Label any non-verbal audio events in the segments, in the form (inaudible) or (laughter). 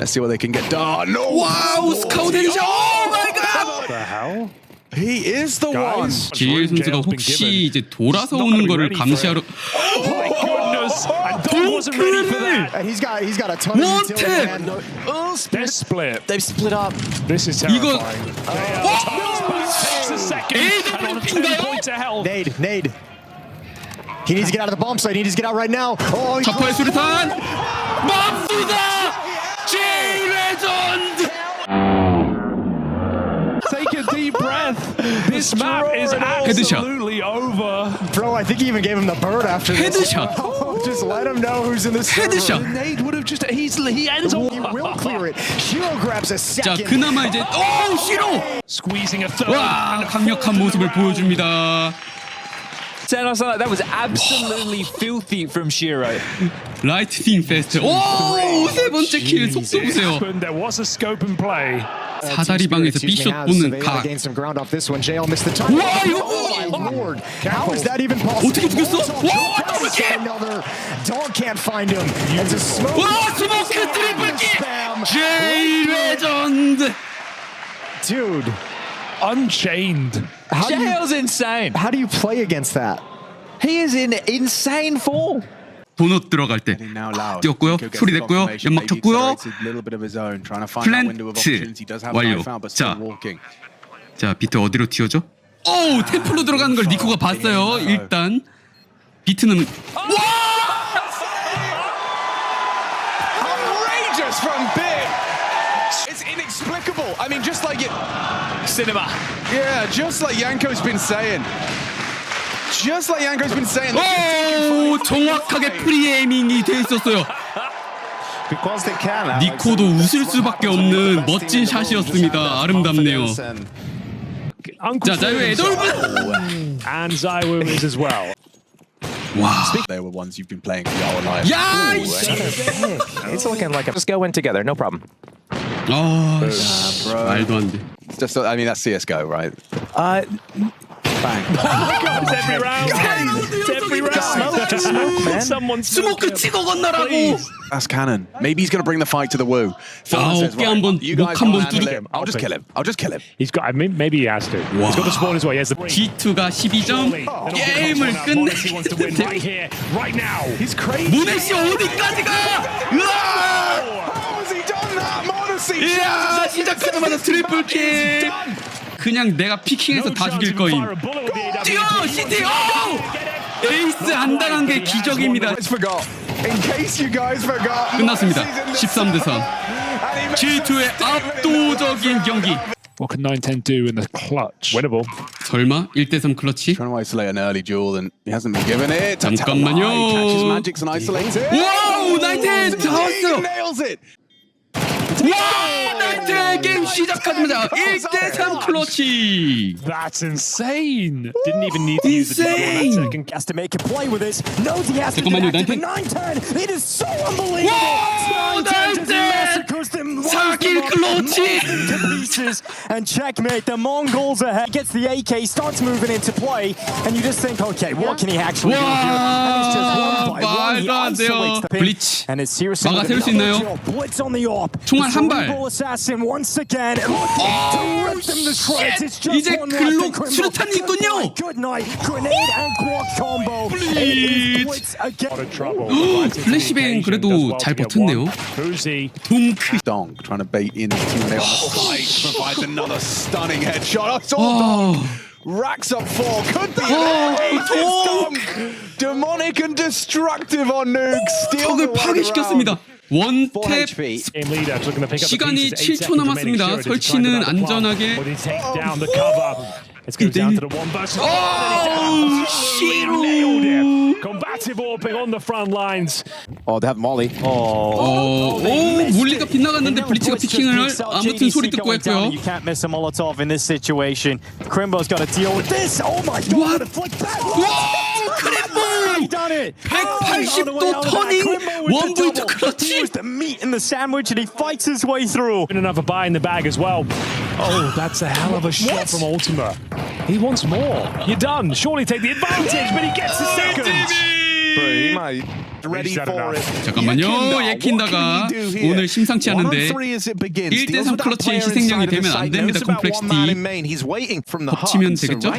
Let's see what they can get done. No. 와우 스카우트 헤드샷 오 마이 갓 What the hell? He is the one. Guys, 지엘 선수가 Jail's been 혹시 given. 이제 돌아서 Not 오는 gonna be 거를 ready for 감시하러 Oh my goodness! And Dom wasn't ready for that. And he's got he's got a ton of Wanted. utility. And Oh, They're split. They've split up. This is 이거- terrifying. JL turns back, takes a second, 에이드 and on a 블록인가요? 10 point to hell. nade, nade. He needs to get out of the bomb site. He needs to get out right now. Oh, he 자파의 수류탄 맙소다 제일 레전드 Take a deep breath. This map is Headshot. absolutely over. bro, I think he even gave him the bird after this. 헤드샷 Just let him know who's in server. 헤드샷 Nade would have just easily he ends He up will clear it. Shiro grabs a 자 second. 그나마 이제 오 시로 squeezing a third. 와 강력한 모습을 보여줍니다 Ten or something. That was absolutely filthy (laughs) from Shiro. 라이트닝 페스트 오세 번째 킬 속도 보세요 But there was a scope and play. 사다리 방에서 Excuse me, 비숍 has 보는 Savannah 각 gained some ground off this one. JL missed the time. 와 이거 Oh my lord! How is that even possible? 어떻게 죽였어? Dog 와, can't 더블 킬! find another. Dog can't find him. And to smoke. 와 스모크 트리플 킬 제일 레전드 Dude, Unchained. how do, you, JL's insane. how do you play against that? He is in insane form. 도넛 들어갈 때. 뛰었고요 소리 냈고요 연막 쳤고요 플랜트 완료 자. 자 비트 어디로 튀어죠? 오 템플로 들어가는 걸 니코가 봤어요 일단 비트는 Outrageous from Bit. It's inexplicable. I mean, just like it. Cinema. Yeah, just like Yanko's been saying. Just like Yanko's been saying. 오 정확하게 프리에이밍이 돼 있었어요 Because they can. 니코도 웃을 수밖에 없는 멋진 샷이었습니다 아름답네요 Uncle 자 자유의 Phil's 돌분 and Zywoo is as well. 와 They were ones you've been playing for your whole life. 야! 이씨. It's looking like a just go in together, no problem. 아, 씨. 말도 안 돼. It's just, I mean, that's CS:GO, right? Uh, Bang. (laughs) It's every round. It's every round. smoke, man. Someone's 스모크 찍어 건너라고. Please. That's canon. Maybe he's going to bring the fight to the woo. Phil 아, says, 어깨 right, 한번, you 목 guys 한번 can't handle 두드려. him. I'll just kill him. I'll just kill him. He's got. I mean, maybe he has to. He's got the spawn as well. He has the. G2가 12점 Surely, they're not gonna 게임을 come to one up. He wants to win 끝내 right here, right now. He's crazy. 모네시 어디까지 가? 으아! How has he done that? Modesty. 이야 시작하자마자 트리플 킬 그냥 내가 피킹해서 다 죽일 거임 뛰어. 시티 오! 에이스 안 당한 게 기적입니다. 끝났습니다 Modesty's in the 13대 3 And he makes a G2의 statement in the 압도적인 경기 What can 910 do in the clutch? Winnable. 설마 1대3 클러치? Trying to isolate an early duel and he hasn't been given it. 잠깐만요. He catches magics and isolates it. 와우 나이트 다 He 왔어 nails it. 와우 나이트 게임 시작하자마자 1대3 클러치 That's insane. Didn't even need to use the double on Insane. that second. Has to make a play with this. Knows he has to 잠깐만요, get active. 나인텐. 910. It is so unbelievable. Wow, 910 just 나인텐. massacres them. 사길 Winds them up, 클러치. knocks them to pieces, and checkmate. The Mongols ahead. Gets the AK, starts moving into play, and you just think, okay, what can he actually do here? And it's just one by one. He 말도 안 돼요. isolates the pin. 블리치. And it's Searson 막아 with 세울 수 another 있나요? job. Blitz on the op. 총 알 The 한 발. cerebral assassin once again. Looking to rip them to shreds. It's just 이제 one left. 글로 and Crimbo- 수류탄이 있군요. Good night. Grenade and guac combo. It is Blitz again. Out of trouble. 플래시뱅 그래도 잘 버텼네요. Who's he? 둥크 Dong trying to bait in his teammate on the side provides another stunning headshot. Oh, it's all 아, Dong. Racks up four. Could be. Oh, Ace is Dong. Dong. Demonic and destructive on Nuke. Steals 적을 the one 파괴시켰습니다 round. 원탭 Game leader looking to pick up the 시간이 pieces. Eight 7초 seconds remaining. 남았습니다. Sure, it's 설치는 trying to plan. 안전하게. Will he take down the cover? Let's go down to the one versus one. 어우 Nailed 시루 it. Combative orping on the front lines. oh, they have Molly. 어, 오 물리가 빗나갔는데 블리츠가 피킹을 아무튼 소리 듣고 했고요 You can't miss a Molotov in this situation. Crimbo's got to deal with this. Oh my god! What? What 180도 터닝 원브이트 He 클러치 was the meat in the sandwich and he fights his way through. And another buy in the bag as well. Oh, that's a hell of a shot from Ultima. He wants more. You're done. Surely take the advantage, but he gets the second. Bro, he might. Ready for it. 잠깐만요. 예킨다가 오늘 심상치 않은데 1대 3 클러치에 희생양이 되면 안 됩니다. 콤플렉시티. 덮치면 되겠죠?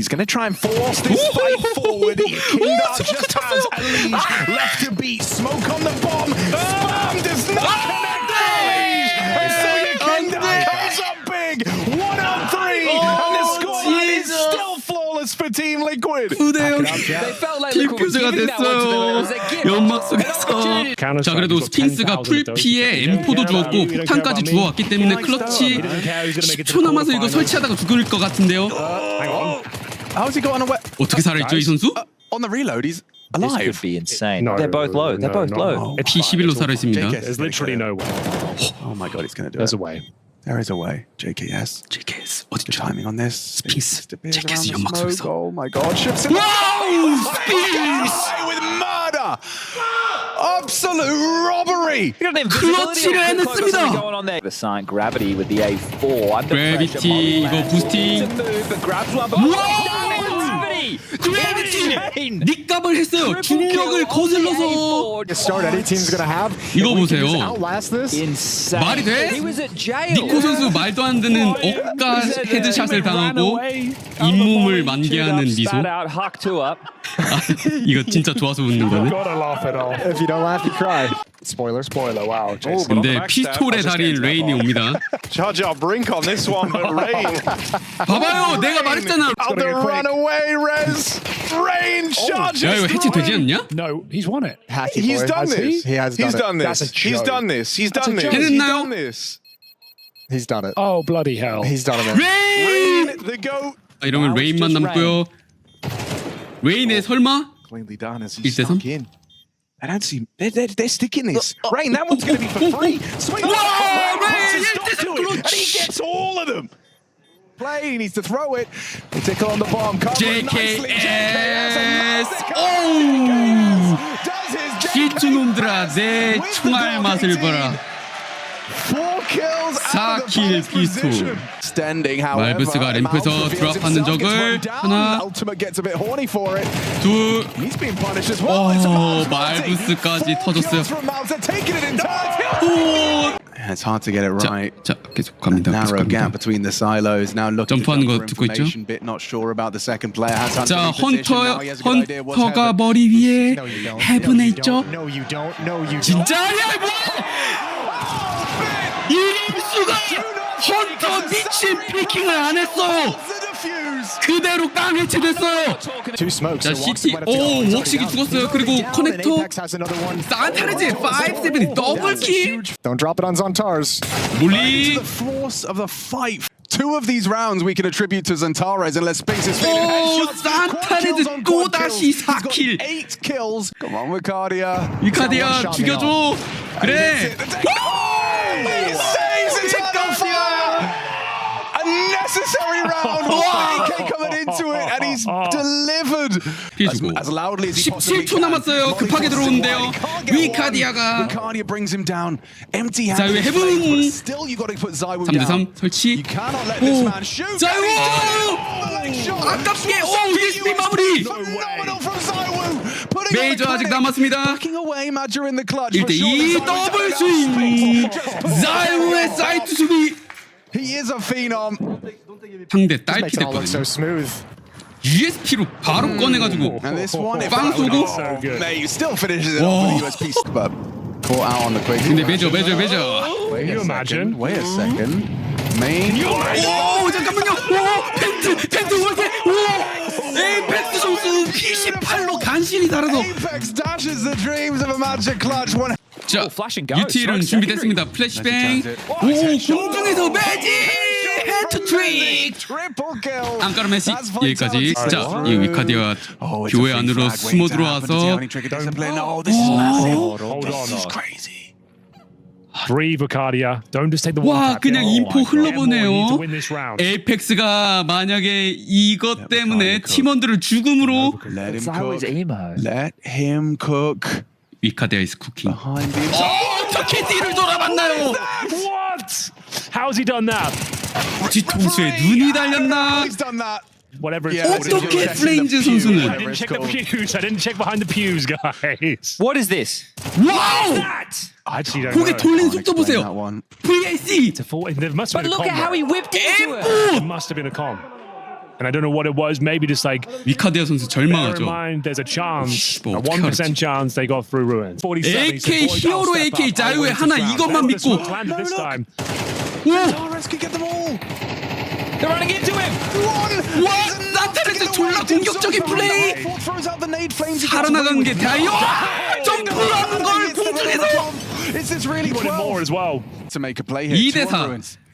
He's going to try and force this fight forward. Yakinda just has a lead left to beat. Smoke on the bomb. Spam does not connect the lead. And so Yakinda comes up big. One on three. and the scoreline is still flawless for Team Liquid. 9대0 They felt like 팀 Liquid was 교체가 giving that one to them. It 됐어요. 연막 속에서. 자 그래도 스핑스가 풀피에 M4도 주었고 폭탄까지 주워왔기 때문에 클러치 10초 남아서 이거 설치하다가 죽을 것 같은데요. How's he got on a wet? 어떻게 살아있죠 이 선수? On the reload, he's This could alive. be insane. No, They're both low. They're no, both no. low. P11로 살아있습니다. There's literally no way. (gasps) Oh my god, he's going to do There's it. a way. There is a way. JKS. JKS The 어디죠? timing on this. Sphinx. Disappears JKS around the 연막 smoke. 속에서. Oh my god, shifts in. 와우! 스핑스! with murder. Absolute robbery. You got an invisibility 클러치를 on Cook 해냈습니다. Clovis going on there. The sign gravity with the A4. Under Gravity, pressure, Molly 이거 lands 부스팅. to move, but grabs one, but 와우! gravity. 그래비티! 닉값을 했어요. 중력을 거슬러서 Start any team's gonna have. 이거 보세요. Outlast this. Insane. 말이 돼? 니코 선수 말도 안 되는 억가 헤드샷을 당하고 잇몸을 만개하는 미소. 아, 이거 진짜 좋아서 웃는 거네. Gotta laugh it off. If you don't laugh, you cry. Spoiler, spoiler. Wow. Jason. 근데 피스톨의 달인 레인이 옵니다. Charge our brink on this one, but Rain. 봐봐요, 내가 말했잖아. Out the runaway, Rez. Rain charges. 야 이거 해체되지 않냐? No, he's won it. Hacky He's boy. done Has this. He, he has done He's it. done That's this. a He's joke. done this. He's done this. joke. He's 했나요? done this. He's done it. Oh, bloody hell. He's done it. 레인! Rain, the goat. 아, 이러면 레인만 남고요. 레인의 설마? Cleanly done as he Is there stuck some? in. I don't see. They're, they're, they're sticking this. Rain, that one's going to be for free. Swing Whoa, Rain Rain, puts a stop this is to it, and he gets all of them. play. He needs to throw it. Tickle on the bomb. Covering JKS. nicely. 오우. 기준놈들아내 총알 맛을 봐라. 4킬 피스톨 말브스가 램프에서 드랍하는 적을 하나 둘오 말브스까지 터졌어요 오 It's hard to get it 자, right. 자 계속 갑니다. 계속 Narrow gap 갑니다. between the silos. Now looking to 점프하는 jump 거 for 듣고 있죠? information. Bit not sure about the second player. Has Hunter 자, in position. 헌터 Now he has a good idea what's 헌터가 happening. 머리 위에 No, you don't. 헤븐에 no, you 있죠? don't. No, you don't. No, you don't. 진짜야 뭐? 이림수가 헌터 미친 피킹을 안 했어요. 그대로 깡 해체됐어요. 자, CT. 오 웍식이 죽었어요. 그리고 커넥터. 산타르지 5-7 더블킬 Don't drop it on Zontars. fight. Two of these rounds we can attribute to Zantares unless Spinks is feeling 오 headshots. Quad 또다시 kills. He's got 4킬 Eight kills. Come on, Wicardia. 이카디아 죽여줘 그래 A necessary (laughs) round. AK coming into it, and he's (laughs) delivered as, 피해주고 as loudly as he possibly 17초 can. 남았어요. Molly 급하게 crosses 들어오는데요. wide. He can't get all of them. 위카디아가 Wicardia brings him down. Empty 자, handed. 왜 해븐? Still, you got to put Zywoo 3대3 down. 설치 You cannot let this 오 man shoot. 자유 Shot. 아깝게 오 ESP 마무리 Phenomenal from Zywoo. Putting on 메이저 the 아직 clinic. 남았습니다 Backing away, Madger in the clutch. for 1대2 sure. 더블 스윙 자유의 사이트 수비 He is a phenom. 상대 Makes it all look so 딸피됐거든요 smooth. USP로 바로 꺼내가지고 And this one, if 빵 쏘고 So good. Mate, he still finishes it off with a USP but caught out on the quick. 근데 매저 매저 매저 Wait Can you a second. imagine? Wait a second. Main. 오 잠깐만요 오 펜트 펜트 월세 오 에이펙스 선수 P18로 간신히 달아서 Apex dashes the dreams of a magic clutch. One 자, UT랑 준비됐습니다. 플래시뱅. 오, 공중에서 매직! 헤트트릭! 안카르 메시 여기까지. 자, 이 위카디와 교회 안으로 숨어 들어와서 와 그냥 인포 흘러보네요. 에이펙스가 만약에 이것 때문에 팀원들을 죽음으로 Let him That was cook. emo. Let him cook. 위카디아 이스 쿠킹 Behind him. 어떻게 뒤를 돌아봤나요 What? How's he done that? 뒤통수에 눈이 달렸나 He's done that. whatever it's Yeah, called. in 어떻게 Europe. 플레인즈 I 선수는 didn't check the pews. I didn't check behind the pews, guys. What is this? 와우! I actually don't 고개 know. 돌린 속도 Explain that 보세요. one. VAC! Full- There must have But been a look com. at how he whipped into it. There must have been a com. And I don't know what it was. Maybe just like 위카디아 선수 bear in 절망하죠. mind, there's a chance, 뭐 a 어떻게 one percent 알았지? chance they got through ruins. 47, he said, AK "Boys, I'll 히어로 step AK up. I 자유의 want to 하나 drown." 이것만 Well, the 믿고. smoke landed this No, look. time. 와! Torres could get them all. They're running into him. One. 와! 산타레즈 졸라 공격적인 플레이! Throws out the nade flames. He gets 살아나간 away 게 with 다요! it. 점프하는 걸 It's the 공중에서! Is this really He wanted 12? more as well. to make a play here? 2대 Two on 4. ruins.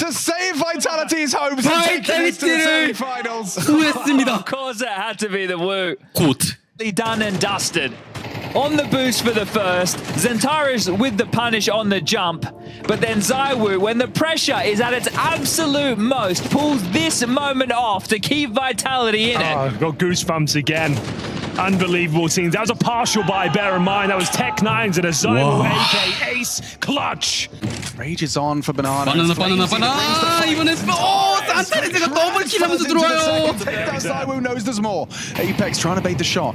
Ace clutch to save Vitality's hopes and take it to the Vitality를 semi-finals. 후했습니다 (laughs) (laughs) Of course, it had to be the Woo. 곧 Done and dusted. On the boost for the first, Zentaris with the punish on the jump, but then Zywoo, when the pressure is at its absolute most, pulls this moment off to keep Vitality in it. Oh, I've got goosebumps again. Unbelievable scenes. That was a partial buy, bear in mind. That was Tech Nines and a Zymo Wow. AK Ace Clutch. Rage is on for Banana. 바나나 It's 바나나 Flames. He brings the 바나나 fight. 이번엔 오 산타레즈가 더블킬 하면서 들어와요 Zywoo knows there's more. Apex trying to bait the shot.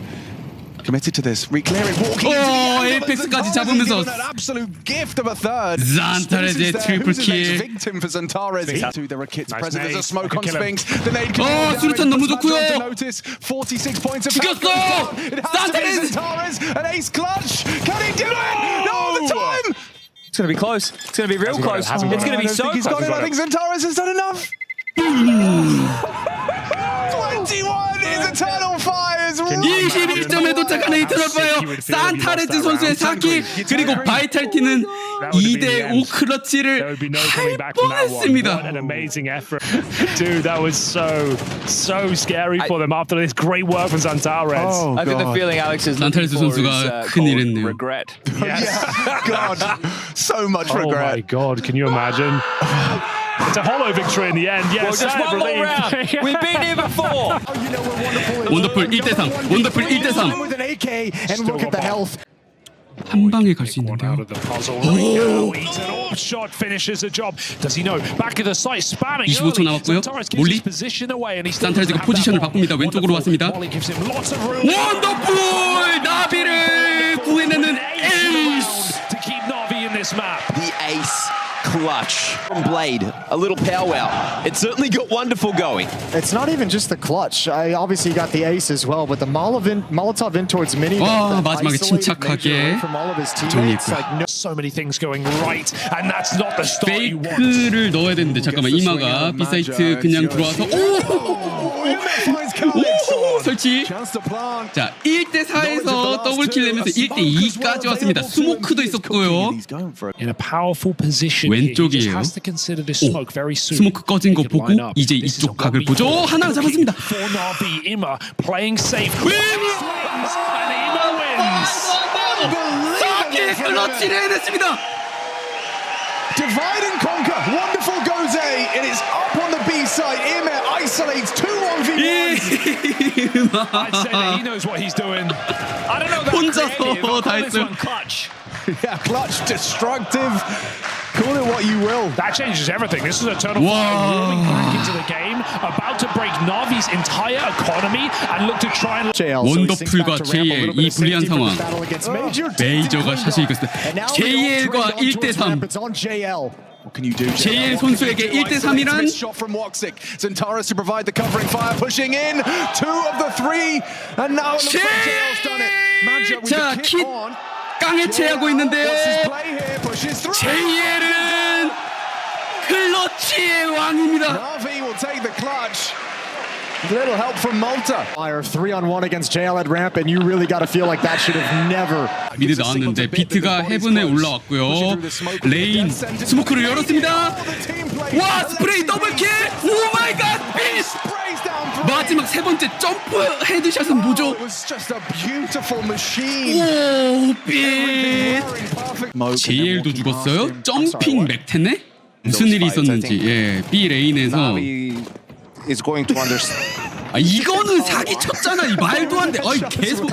Committed to this. Re-clear it. Walking into the 어, angle, but 에이펙스까지 Zentares 잡으면서 is given an absolute gift of a third. Zantares의 Sphinx is there. triple Who's the next kill. victim for Zantares? Two, there are kits Nice present. There's a nade. smoke I on can kill him. Sphinx. The nade can 어, do damage, 수류탄 너무 puts 좋고요. Madron to notice. 46 points of 죽였어! health goes down. It has to be Zantares! Zantares. An ace clutch. Can he do it? No, the time. It's going to be close. It's going to be real Hasn't got it, close. hasn't got It's it. going to be I don't so think he's got close. it. I think Zantares has done enough. (laughs) 11점에 도착한 에이트너파이어 산타레즈 선수의 4킥 그리고 바이탈티는 2대 5 클러치를 할 뻔했습니다. Dude, that was so so scary for them after this great work from Santarez. Oh, I've got the feeling Alex is 산타레즈 선수가 큰일 했네요. Regret. Yes. God. So much regret. Oh my god, can you imagine? a hollow victory in the end. Yeah, well, just one more round. We've been here before. 원더풀 1대3. 원더풀 1대3. 한 방에 갈 수 있는데요. 오! 25초 남았고요. 몰리 산타레즈가 포지션을 바꿉니다. 왼쪽으로 왔습니다. 원더풀 나비를 구해내는 에이스. clutch from Blade. A little powwow. It certainly got wonderful going. It's not even just the clutch. I obviously got the ace as well, but the Molotov in, Molotov in towards Mini. 와, that 마지막에 isolated 침착하게 Major away from all of his teammates. 정리했고요. Like no So many things going right, and that's not the start you want. 페이크를 넣어야 되는데 잠깐만 이마가 비사이트 그냥 들어와서 오 오, 설치. 자 1대 4에서 더블킬 내면서 1대 2까지 왔습니다 스모크도 있었고요 왼쪽이에요. soon. 스모크 꺼진 거 보고. 이제 이쪽 각을 1v4. 보죠 오, 하나 잡았습니다 wins. 4킬 클러치를 해냈습니다 Divide and conquer. Wonderful goes A, and it's up on the B side. Emir isolates 2 1 v 1. (laughs) I'd say that he knows what he's doing. I don't know that. I'll this one clutch. (laughs) yeah, clutch, destructive. Call it what you will. That changes everything. This is a turn of back into the game. 원더풀과 back to ramp a JL little bit 이 of 불리한 safety for 상황. this battle against Major. 메이저가 샷을 이겼어요 And now they all JL과 trade on towards 1대3 ramp. It's on JL. What can you do? JL 선수에게 1대3이란 shot from Woxic. Zentaris to provide the covering fire, pushing in. Two of the three. And now it looks like JL's done it. Manja with 자, the kit 킷 on. 깡에 채하고 있는데요 What's his play here? Pushes through. JL은 클러치의 왕입니다 Little help from Malta. Fire three on one against JL at ramp, and you really got to feel like that should have never. 미드 나왔는데 비트가 헤븐에 올라왔고요. 레인 스모크를 열었습니다. 와 스프레이 더블킬! 오 마이 갓! three. 마지막 세 번째 점프 헤드샷은 뭐죠? 오 빗! Perfect. JL도 죽었어요? 점핑 맥테네? 무슨 일이 있었는지 예 B 레인에서 is going to understand. (laughs) 아 이거는 사기 쳤잖아 이 말도 안돼 아이 계속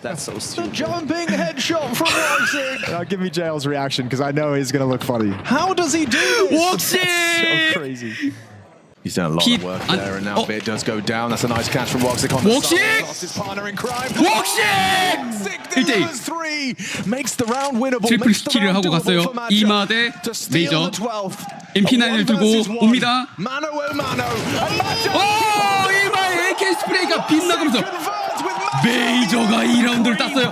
That's so The stupid. jumping headshot from Woxic. Uh, (laughs) give me JL's reaction because I know he's gonna look funny. How does he do this? 웍시 Crazy. He's done a lot of work there, and now oh. Bit does go down. That's a nice catch from Woxic on the Woxic! Lost his partner in crime. Woxic 1대1 delivers three, makes the round winnable. 트리플 스킬을 하고 갔어요. for Matcha 이마 대 12th. MP9을 A one 들고. 옵니다. 오 이마에 AK 스프레이가 Matcha. 메이저가 2라운드를 땄어요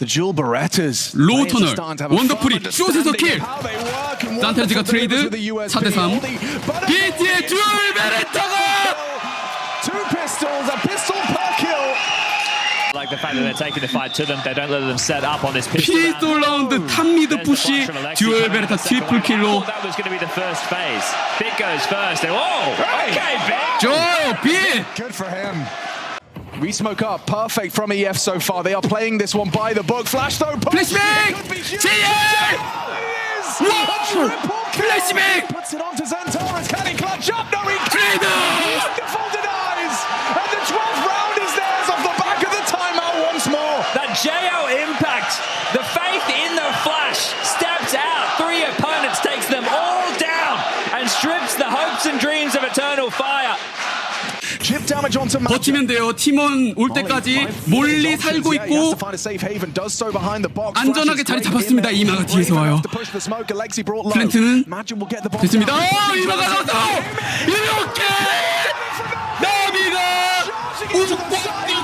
The Jewel Berettas. 로우 Players are 터널, starting to have a 원더풀이 firm 숏에서 understanding 킬. of how they work and what 산텔지가 the 트레이드 delivers with the USB. 4대3 But a BT의 듀얼 베레타가 Two pistols, a pistol per kill. I like the fact that they're taking the fight to them. They don't let them set up on this pistol. 피스톨 라운드 탑 미드 푸시 듀얼 베레타 트리플 킬로 That was going to be the first phase. Big goes first. Whoa! Okay, Big. 좋아요 빗 Good for him. We smoke up. Perfect from EF so far. They are playing this one by the book. Flash though. Blissmig! TA! Whoa! Blissmig! Puts it on to Zantoris. Can he clutch up? No, he can't! Beautiful denies! And the 12th round is theirs off the back of the timeout once more. That JL impact. 버티면 돼요 팀원 올 때까지 몰리 살고 있고 안전하게 자리 잡았습니다. 이마가 뒤에서 와요. 플랜트는 됐습니다. 어, 이마가 나왔어! 이렇게 나비가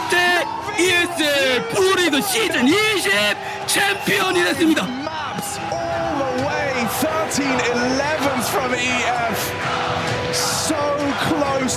끝에 ESL 프로리그 시즌 20 챔피언이 됐습니다. Maps all the way. 13 11th from EF. So close